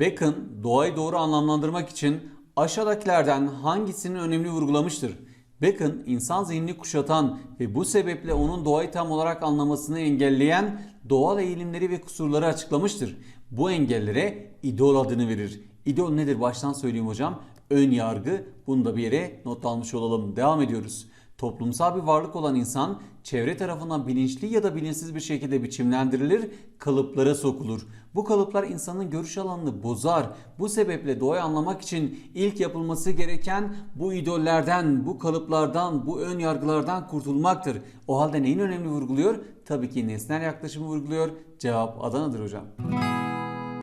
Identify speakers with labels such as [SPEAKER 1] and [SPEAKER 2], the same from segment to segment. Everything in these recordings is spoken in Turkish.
[SPEAKER 1] Bacon doğayı doğru anlamlandırmak için aşağıdakilerden hangisinin önemli vurgulamıştır? Bacon insan zihnini kuşatan ve bu sebeple onun doğayı tam olarak anlamasını engelleyen doğal eğilimleri ve kusurları açıklamıştır. Bu engellere idol adını verir. İdol nedir baştan söyleyeyim hocam? Ön yargı. Bunu da bir yere not almış olalım. Devam ediyoruz. Toplumsal bir varlık olan insan çevre tarafından bilinçli ya da bilinçsiz bir şekilde biçimlendirilir, kalıplara sokulur. Bu kalıplar insanın görüş alanını bozar. Bu sebeple doğayı anlamak için ilk yapılması gereken bu idollerden, bu kalıplardan, bu ön yargılardan kurtulmaktır. O halde neyin önemli vurguluyor? Tabii ki nesnel yaklaşımı vurguluyor. Cevap Adana'dır hocam.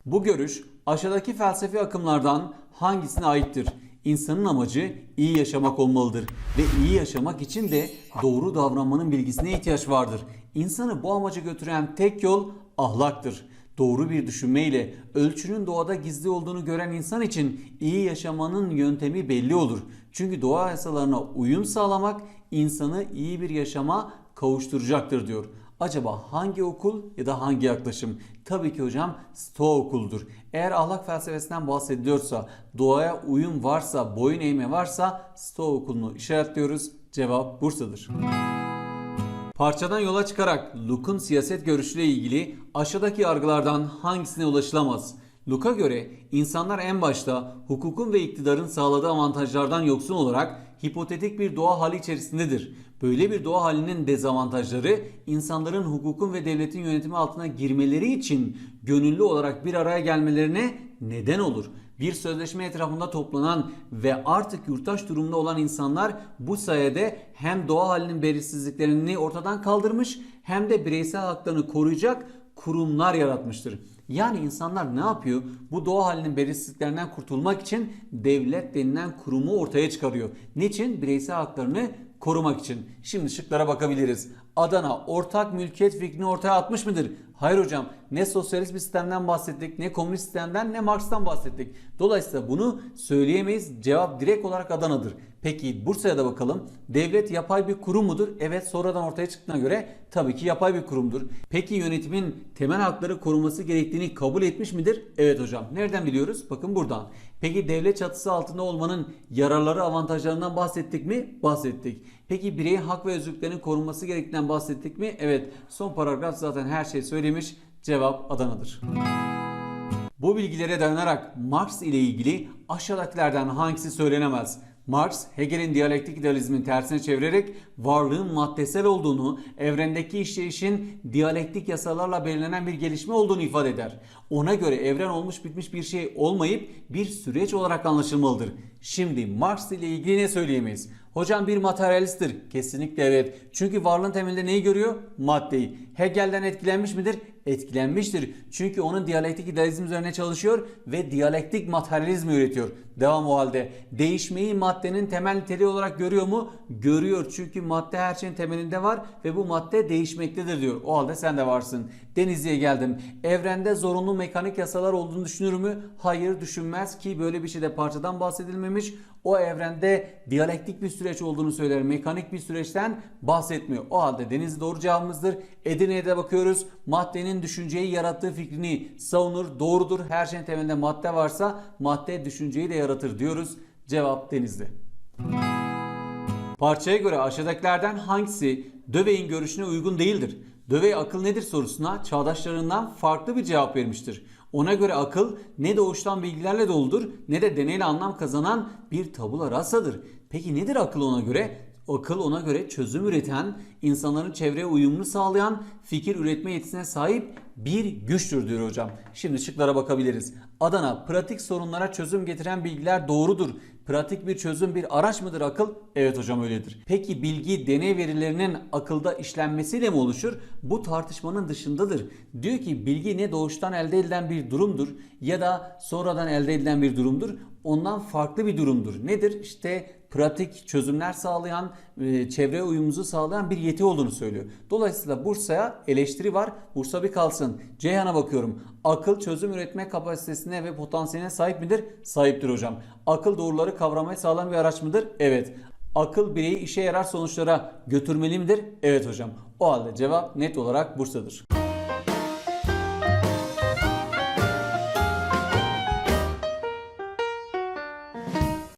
[SPEAKER 1] Bu görüş aşağıdaki felsefi akımlardan hangisine aittir? İnsanın amacı iyi yaşamak olmalıdır ve iyi yaşamak için de doğru davranmanın bilgisine ihtiyaç vardır. İnsanı bu amaca götüren tek yol ahlaktır. Doğru bir düşünmeyle ölçünün doğada gizli olduğunu gören insan için iyi yaşamanın yöntemi belli olur. Çünkü doğa yasalarına uyum sağlamak insanı iyi bir yaşama kavuşturacaktır diyor. Acaba hangi okul ya da hangi yaklaşım? Tabii ki hocam Stoa okuludur. Eğer ahlak felsefesinden bahsediliyorsa, doğaya uyum varsa, boyun eğme varsa Stoa okulunu işaretliyoruz. Cevap Bursa'dır. Parçadan yola çıkarak Luke'un siyaset görüşüyle ilgili aşağıdaki yargılardan hangisine ulaşılamaz? Luke'a göre insanlar en başta hukukun ve iktidarın sağladığı avantajlardan yoksun olarak hipotetik bir doğa hali içerisindedir. Böyle bir doğa halinin dezavantajları insanların hukukun ve devletin yönetimi altına girmeleri için gönüllü olarak bir araya gelmelerine neden olur. Bir sözleşme etrafında toplanan ve artık yurttaş durumunda olan insanlar bu sayede hem doğa halinin belirsizliklerini ortadan kaldırmış hem de bireysel haklarını koruyacak kurumlar yaratmıştır. Yani insanlar ne yapıyor? Bu doğa halinin belirsizliklerinden kurtulmak için devlet denilen kurumu ortaya çıkarıyor. Niçin? Bireysel haklarını korumak için. Şimdi şıklara bakabiliriz. Adana ortak mülkiyet fikrini ortaya atmış mıdır? Hayır hocam. Ne sosyalist bir sistemden bahsettik, ne komünist sistemden, ne Marx'tan bahsettik. Dolayısıyla bunu söyleyemeyiz. Cevap direkt olarak Adana'dır. Peki Bursa'ya da bakalım. Devlet yapay bir kurum mudur? Evet sonradan ortaya çıktığına göre tabii ki yapay bir kurumdur. Peki yönetimin temel hakları korunması gerektiğini kabul etmiş midir? Evet hocam. Nereden biliyoruz? Bakın buradan. Peki devlet çatısı altında olmanın yararları avantajlarından bahsettik mi? Bahsettik. Peki bireyin hak ve özgürlüklerinin korunması gerektiğinden bahsettik mi? Evet. Son paragraf zaten her şeyi söylemiş. Cevap Adana'dır. Bu bilgilere dayanarak Marx ile ilgili aşağıdakilerden hangisi söylenemez? Marx, Hegel'in diyalektik idealizmin tersine çevirerek varlığın maddesel olduğunu, evrendeki işleyişin diyalektik yasalarla belirlenen bir gelişme olduğunu ifade eder. Ona göre evren olmuş bitmiş bir şey olmayıp bir süreç olarak anlaşılmalıdır. Şimdi Marx ile ilgili ne söyleyemeyiz? Hocam bir materyalisttir. Kesinlikle evet. Çünkü varlığın temelinde neyi görüyor? Maddeyi. Hegel'den etkilenmiş midir? Etkilenmiştir. Çünkü onun diyalektik idealizm üzerine çalışıyor ve diyalektik materyalizmi üretiyor. Devam o halde. Değişmeyi maddenin temel niteliği olarak görüyor mu? Görüyor. Çünkü madde her şeyin temelinde var ve bu madde değişmektedir diyor. O halde sen de varsın. Denizli'ye geldim. Evrende zorunlu mekanik yasalar olduğunu düşünür mü? Hayır düşünmez ki böyle bir şeyde parçadan bahsedilmemiş. O evrende diyalektik bir süreç olduğunu söyler. Mekanik bir süreçten bahsetmiyor. O halde Denizli doğru cevabımızdır. Edirne'ye de bakıyoruz. Maddenin düşünceyi yarattığı fikrini savunur. Doğrudur. Her şeyin temelinde madde varsa madde düşünceyi de yaratır diyoruz. Cevap Denizli. Parçaya göre aşağıdakilerden hangisi Dövey'in görüşüne uygun değildir? Dövey akıl nedir sorusuna çağdaşlarından farklı bir cevap vermiştir. Ona göre akıl ne doğuştan bilgilerle doludur ne de deneyle anlam kazanan bir tabula rasadır. Peki nedir akıl ona göre? Akıl ona göre çözüm üreten, insanların çevreye uyumunu sağlayan, fikir üretme yetisine sahip bir güçtür diyor hocam. Şimdi şıklara bakabiliriz. Adana, pratik sorunlara çözüm getiren bilgiler doğrudur. Pratik bir çözüm bir araç mıdır akıl? Evet hocam öyledir. Peki bilgi deney verilerinin akılda işlenmesiyle mi oluşur? Bu tartışmanın dışındadır. Diyor ki bilgi ne doğuştan elde edilen bir durumdur ya da sonradan elde edilen bir durumdur. Ondan farklı bir durumdur. Nedir? İşte pratik çözümler sağlayan, e, çevre uyumumuzu sağlayan bir yeti olduğunu söylüyor. Dolayısıyla Bursa'ya eleştiri var. Bursa bir kalsın. Ceyhan'a bakıyorum. Akıl çözüm üretme kapasitesine ve potansiyeline sahip midir? Sahiptir hocam. Akıl doğruları kavramayı sağlayan bir araç mıdır? Evet. Akıl bireyi işe yarar sonuçlara götürmeli midir? Evet hocam. O halde cevap net olarak Bursa'dır.